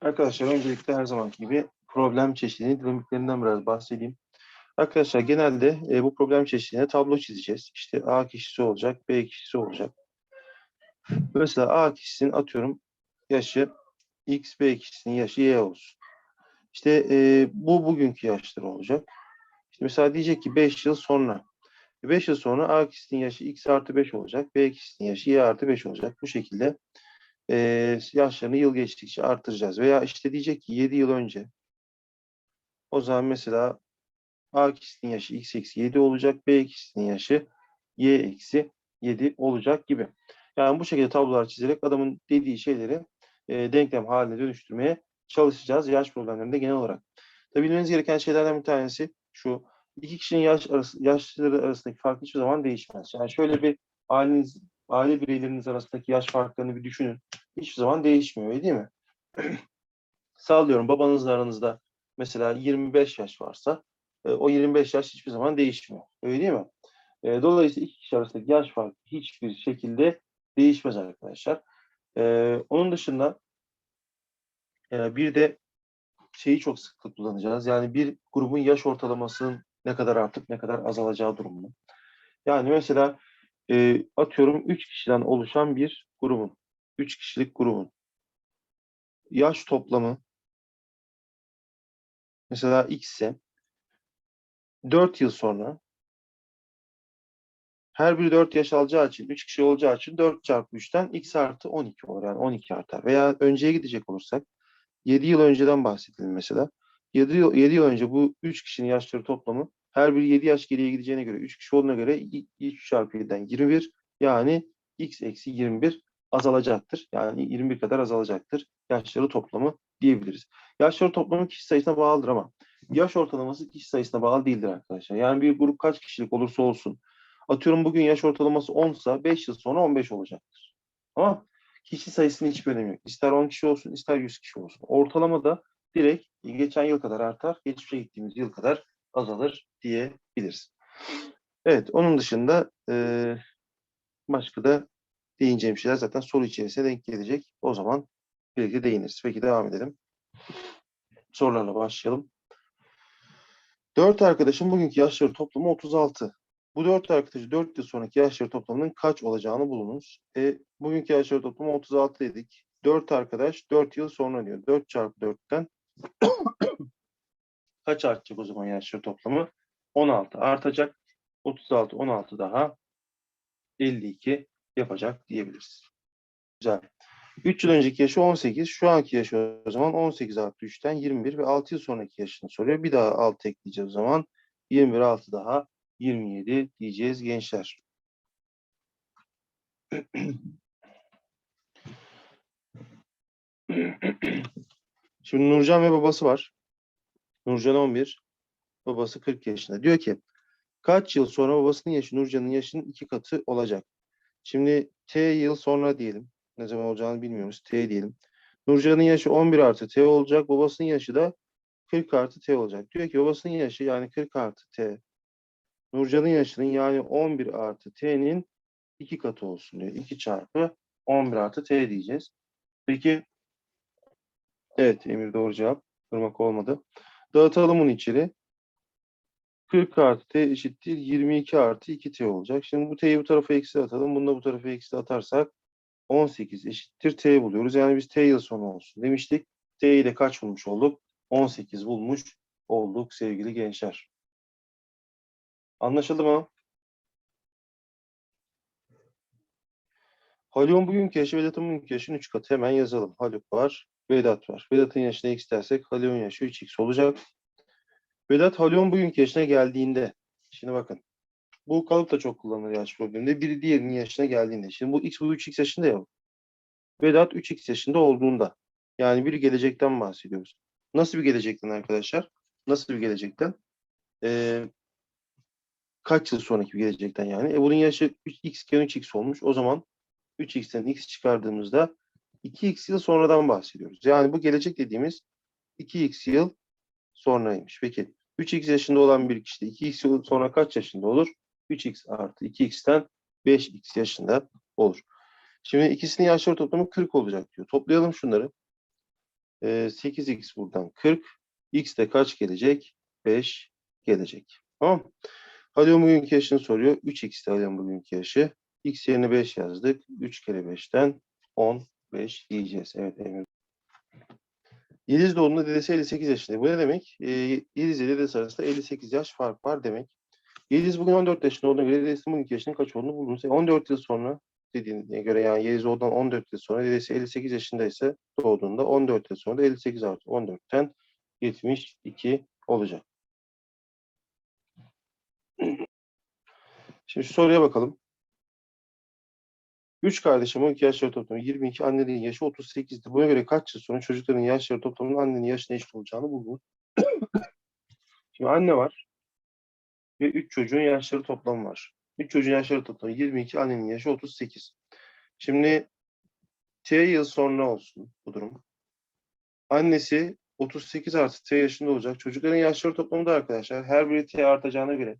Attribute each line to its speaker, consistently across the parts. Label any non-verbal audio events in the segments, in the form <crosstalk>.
Speaker 1: Arkadaşlar öncelikle her zamanki gibi problem çeşidinin dinamiklerinden biraz bahsedeyim. Arkadaşlar genelde e, bu problem çeşidine tablo çizeceğiz. İşte A kişisi olacak, B kişisi olacak. Mesela A kişisinin atıyorum yaşı X, B kişisinin yaşı Y olsun. İşte e, bu bugünkü yaşları olacak. İşte mesela diyecek ki 5 yıl sonra. 5 yıl sonra A kişisinin yaşı X artı 5 olacak. B kişisinin yaşı Y artı 5 olacak. Bu şekilde e, yaşlarını yıl geçtikçe artıracağız. Veya işte diyecek ki 7 yıl önce o zaman mesela A kişisinin yaşı x eksi 7 olacak. B kişisinin yaşı y eksi 7 olacak gibi. Yani bu şekilde tablolar çizerek adamın dediği şeyleri e, denklem haline dönüştürmeye çalışacağız yaş problemlerinde genel olarak. Tabii bilmeniz gereken şeylerden bir tanesi şu. iki kişinin yaş arası, yaşları arasındaki fark hiçbir zaman değişmez. Yani şöyle bir aileniz, aile bireyleriniz arasındaki yaş farklarını bir düşünün. Hiçbir zaman değişmiyor öyle değil mi? <clears throat> Sallıyorum babanızla aranızda mesela 25 yaş varsa e, o 25 yaş hiçbir zaman değişmiyor. Öyle değil mi? E, dolayısıyla iki kişi arasındaki yaş farkı hiçbir şekilde değişmez arkadaşlar. E, onun dışında bir de şeyi çok sıklıkla kullanacağız. Yani bir grubun yaş ortalamasının ne kadar artıp ne kadar azalacağı durumunu. Yani mesela e, atıyorum 3 kişiden oluşan bir grubun, 3 kişilik grubun yaş toplamı mesela x ise 4 yıl sonra her biri 4 yaş alacağı için 3 kişi olacağı için 4 çarpı 3'ten x artı 12 olur. Yani 12 artar. Veya önceye gidecek olursak 7 yıl önceden bahsedelim mesela. 7 yıl, 7 yıl önce bu 3 kişinin yaşları toplamı her biri 7 yaş geriye gideceğine göre 3 kişi olduğuna göre 3 çarpı 7'den 21 yani x eksi 21 azalacaktır. Yani 21 kadar azalacaktır. Yaşları toplamı diyebiliriz. Yaşları toplamı kişi sayısına bağlıdır ama yaş ortalaması kişi sayısına bağlı değildir arkadaşlar. Yani bir grup kaç kişilik olursa olsun. Atıyorum bugün yaş ortalaması 10 ise 5 yıl sonra 15 olacaktır. Ama kişi sayısının hiçbir önemi yok. İster 10 kişi olsun ister 100 kişi olsun. Ortalama da direkt geçen yıl kadar artar, geçmişe gittiğimiz yıl kadar azalır diyebiliriz. Evet, onun dışında e, başka da değineceğim şeyler zaten soru içerisine denk gelecek. O zaman birlikte değiniriz. Peki devam edelim. Sorularla başlayalım. Dört arkadaşın bugünkü yaşları toplamı 36. Bu dört arkadaşı dört yıl sonraki yaşları toplamının kaç olacağını bulunuz. E, bugünkü yaşları toplamı 36 dedik. Dört arkadaş dört yıl sonra diyor. 4 çarpı 4'ten kaç artacak o zaman yaşları toplamı? 16 artacak. 36, 16 daha 52 yapacak diyebiliriz. Güzel. 3 yıl önceki yaşı 18, şu anki yaşı o zaman 18 artı 3'ten 21 ve 6 yıl sonraki yaşını soruyor. Bir daha 6 ekleyeceğiz o zaman. 21 6 daha 27 diyeceğiz gençler. <clears throat> Şimdi Nurcan ve babası var. Nurcan 11, babası 40 yaşında. Diyor ki kaç yıl sonra babasının yaşı Nurcan'ın yaşının iki katı olacak? Şimdi T yıl sonra diyelim. Ne zaman olacağını bilmiyoruz. T diyelim. Nurcan'ın yaşı 11 artı T olacak. Babasının yaşı da 40 artı T olacak. Diyor ki babasının yaşı yani 40 artı T. Nurcan'ın yaşının yani 11 artı T'nin iki katı olsun diyor. 2 çarpı 11 artı T diyeceğiz. Peki evet Emir doğru cevap. Kırmak olmadı. Dağıtalım bunu içeri. 40 artı T eşittir 22 artı 2T olacak. Şimdi bu T'yi bu tarafa eksi atalım. Bunu da bu tarafa eksi atarsak 18 eşittir T buluyoruz. Yani biz T yıl sonu olsun demiştik. T'yi de kaç bulmuş olduk? 18 bulmuş olduk sevgili gençler. Anlaşıldı mı? Haluk'un bugünkü yaşı Vedat'ın bugünkü yaşının 3 katı. Hemen yazalım. Haluk var, Vedat var. Vedat'ın yaşına x dersek Haluk'un yaşı 3x olacak. Vedat Haluk'un bugünkü yaşına geldiğinde, şimdi bakın, bu kalıp da çok kullanılır yaş probleminde. Biri diğerinin yaşına geldiğinde. Şimdi bu x bu 3x yaşında ya. Vedat 3x yaşında olduğunda. Yani bir gelecekten bahsediyoruz. Nasıl bir gelecekten arkadaşlar? Nasıl bir gelecekten? Ee, kaç yıl sonraki bir gelecekten yani. E bunun yaşı 3x iken 3x olmuş. O zaman 3x'ten x çıkardığımızda 2x yıl sonradan bahsediyoruz. Yani bu gelecek dediğimiz 2x yıl sonraymış. Peki 3x yaşında olan bir kişi de 2x yıl sonra kaç yaşında olur? 3x artı 2x'ten 5x yaşında olur. Şimdi ikisinin yaşları toplamı 40 olacak diyor. Toplayalım şunları. Ee, 8x buradan 40. X de kaç gelecek? 5 gelecek. Tamam. Hadi bugünkü yaşını soruyor. 3x de alalım bugünkü yaşı. X yerine 5 yazdık. 3 kere 5'ten 15 diyeceğiz. Evet Emir. Yeliz doğumlu dedesi 58 yaşında. Bu ne demek? Ee, Yeliz ile dedesi arasında 58 yaş fark var demek. Yeliz bugün 14 yaşında olduğuna göre dedesinin bugünkü yaşının kaç olduğunu bulunuz. 14 yıl sonra dediğine göre yani Yeliz oradan 14 yıl sonra dedesi 58 yaşındaysa doğduğunda 14 yıl sonra da 58 artı 14'ten 72 olacak. <clears throat> Şimdi şu soruya bakalım. Üç kardeşim 12 yaşları toplamı 22, annenin yaşı 38'di. Buna göre kaç yıl sonra çocukların yaşları toplamının annenin yaşına eşit olacağını bulunur. <coughs> Şimdi anne var ve üç çocuğun yaşları toplamı var. Üç çocuğun yaşları toplamı 22, annenin yaşı 38. Şimdi T yıl sonra olsun bu durum. Annesi 38 artı T yaşında olacak. Çocukların yaşları toplamı da arkadaşlar her biri T artacağına göre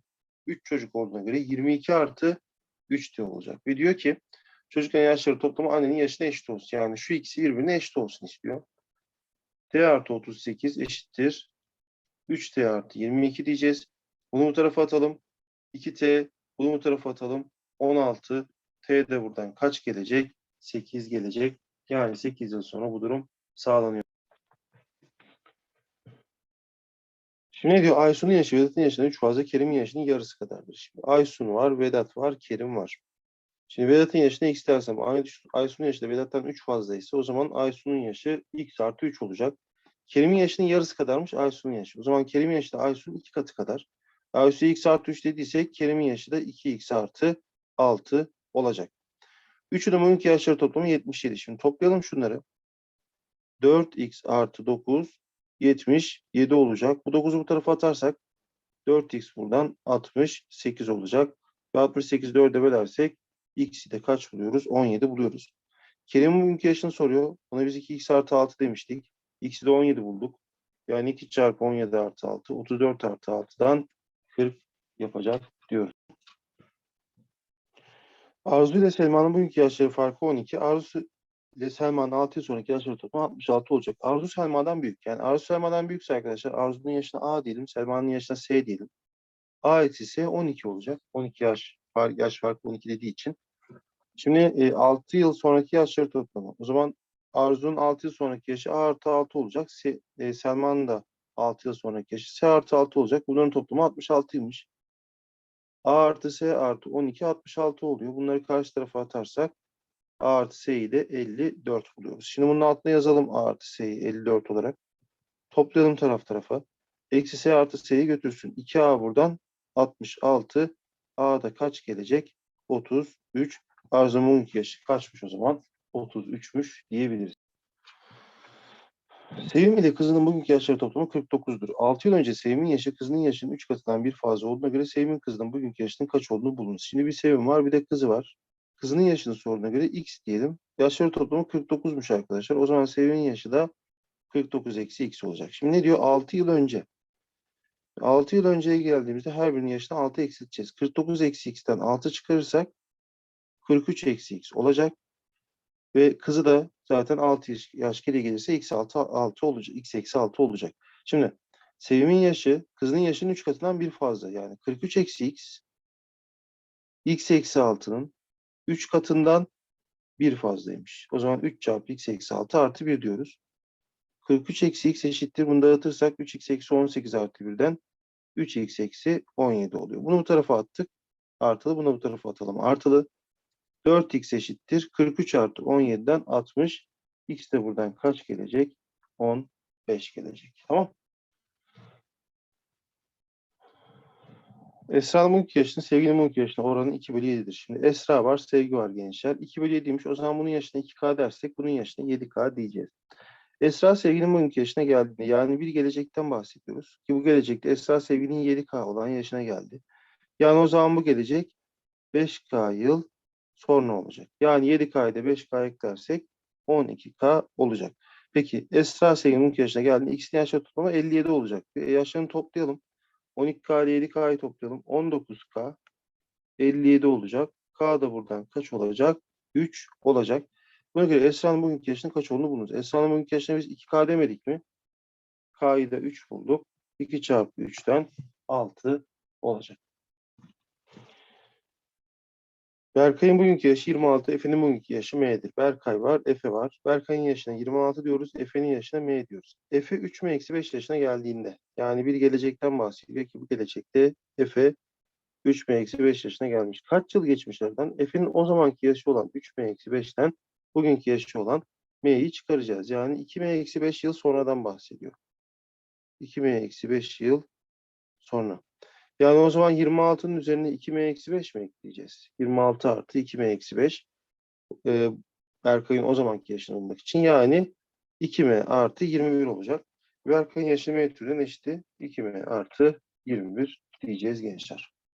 Speaker 1: 3 çocuk olduğuna göre 22 artı 3 T olacak. Ve diyor ki çocukların yaşları toplamı annenin yaşına eşit olsun. Yani şu ikisi birbirine eşit olsun istiyor. T artı 38 eşittir. 3T artı 22 diyeceğiz. Bunu bu tarafa atalım. 2T bunu bu tarafa atalım. 16 T de buradan kaç gelecek? 8 gelecek. Yani 8 yıl sonra bu durum sağlanıyor. Şimdi ne diyor? Aysun'un yaşı Vedat'ın yaşından 3 fazla, Kerim'in yaşının yarısı kadardır. Şimdi Aysun var, Vedat var, Kerim var. Şimdi Vedat'ın yaşına x dersem Aysun'un yaşı da Vedat'tan 3 fazlaysa o zaman Aysun'un yaşı x artı 3 olacak. Kerim'in yaşının yarısı kadarmış Aysun'un yaşı. O zaman Kerim'in yaşı da Aysun'un 2 katı kadar. Aysun x artı 3 dediysek Kerim'in yaşı da 2x artı 6 olacak. Üçünün bugünkü yaşları toplamı 77. Şimdi toplayalım şunları. 4x artı 9 77 olacak. Bu 9'u bu tarafa atarsak 4x buradan 68 olacak. Ve 68'i 4'e bölersek x'i de kaç buluyoruz? 17 buluyoruz. Kerim'in bugünkü yaşını soruyor. Buna biz 2x artı 6 demiştik. x'i de 17 bulduk. Yani 2 çarpı 17 artı 6 34 artı 6'dan 40 yapacak diyoruz. Arzu ile Selma'nın bugünkü yaşları farkı 12. Arzu ile Selma'nın 6 yıl sonraki yaşları toplam 66 olacak. Arzu Selma'dan büyük. Yani Arzu Selma'dan büyükse arkadaşlar Arzu'nun yaşına A diyelim, Selma'nın yaşına S diyelim. A ise 12 olacak. 12 yaş, yaş farkı 12 dediği için. Şimdi e, 6 yıl sonraki yaşları toplamı. O zaman Arzu'nun 6 yıl sonraki yaşı A artı 6 olacak. E, Selma'nın da 6 yıl sonraki yaşı S artı 6 olacak. Bunların toplamı 66'ymış. A artı S artı 12 66 oluyor. Bunları karşı tarafa atarsak A artı S'yi de 54 buluyoruz. Şimdi bunun altına yazalım A artı S'yi 54 olarak. Toplayalım taraf tarafa. Eksi S artı S'yi götürsün. 2A buradan 66. A'da kaç gelecek? 33. Arzumun yaşı kaçmış o zaman? 33'müş diyebiliriz. Sevim ile kızının bugünkü yaşları toplamı 49'dur. 6 yıl önce Sevim'in yaşı kızının yaşının 3 katından bir fazla olduğuna göre Sevim'in kızının bugünkü yaşının kaç olduğunu bulunuz. Şimdi bir Sevim var bir de kızı var. Kızının yaşını sorduğuna göre x diyelim. Yaşları toplamı 49'muş arkadaşlar. O zaman Sevim'in yaşı da 49 eksi x olacak. Şimdi ne diyor? 6 yıl önce. 6 yıl önceye geldiğimizde her birinin yaşına 6 eksilteceğiz. 49 eksi x'ten 6 çıkarırsak 43 eksi x olacak. Ve kızı da zaten 6 yaş, geri gelirse x 6, 6 olacak. x eksi 6 olacak. Şimdi Sevim'in yaşı kızının yaşının 3 katından bir fazla. Yani 43 eksi x x eksi 6'nın 3 katından bir fazlaymış. O zaman 3 çarpı x eksi 6 artı 1 diyoruz. 43 eksi x eşittir. Bunu dağıtırsak 3x eksi 18 artı 1'den 3x eksi 17 oluyor. Bunu bu tarafa attık. Artılı. Bunu bu tarafa atalım. Artılı. 4x eşittir. 43 artı 17'den 60. X de buradan kaç gelecek? 15 gelecek. Tamam. Esra'nın mumki yaşının sevgilinin mumki yaşına oranı 2 bölü 7'dir. Şimdi Esra var, sevgi var gençler. 2 bölü 7'ymiş. O zaman bunun yaşına 2K dersek bunun yaşına 7K diyeceğiz. Esra sevgilinin bugünkü yaşına geldiğinde yani bir gelecekten bahsediyoruz. Ki bu gelecekte Esra sevgilinin 7K olan yaşına geldi. Yani o zaman bu gelecek 5K yıl sonra olacak. Yani 7K'ya da 5K eklersek 12K olacak. Peki Esra sevgilinin yaşına geldiğinde X'in yaşları toplamı 57 olacak. E, yaşlarını toplayalım. 12K ile 7K'yı toplayalım. 19K 57 olacak. K da buradan kaç olacak? 3 olacak. Buna göre Esra'nın bugünkü yaşının kaç olduğunu bulunuz. Esra'nın bugünkü yaşına biz 2K demedik mi? K'yı da 3 bulduk. 2 çarpı 3'ten 6 olacak. Berkay'ın bugünkü yaşı 26, Efe'nin bugünkü yaşı M'dir. Berkay var, Efe var. Berkay'ın yaşına 26 diyoruz, Efe'nin yaşına M diyoruz. Efe 3 M eksi 5 yaşına geldiğinde, yani bir gelecekten bahsediyor ki bu gelecekte Efe 3 M eksi 5 yaşına gelmiş. Kaç yıl geçmişlerden? Efe'nin o zamanki yaşı olan 3 M eksi 5'ten bugünkü yaşı olan M'yi çıkaracağız. Yani 2 M eksi 5 yıl sonradan bahsediyor. 2 M eksi 5 yıl sonra. Yani o zaman 26'nın üzerine 2m eksi 5 mi ekleyeceğiz? 26 artı 2m eksi 5. Ee, Berkay'ın o zamanki yaşını bulmak için yani 2m artı 21 olacak. Berkay'ın yaşı m türden eşiti 2m artı 21 diyeceğiz gençler.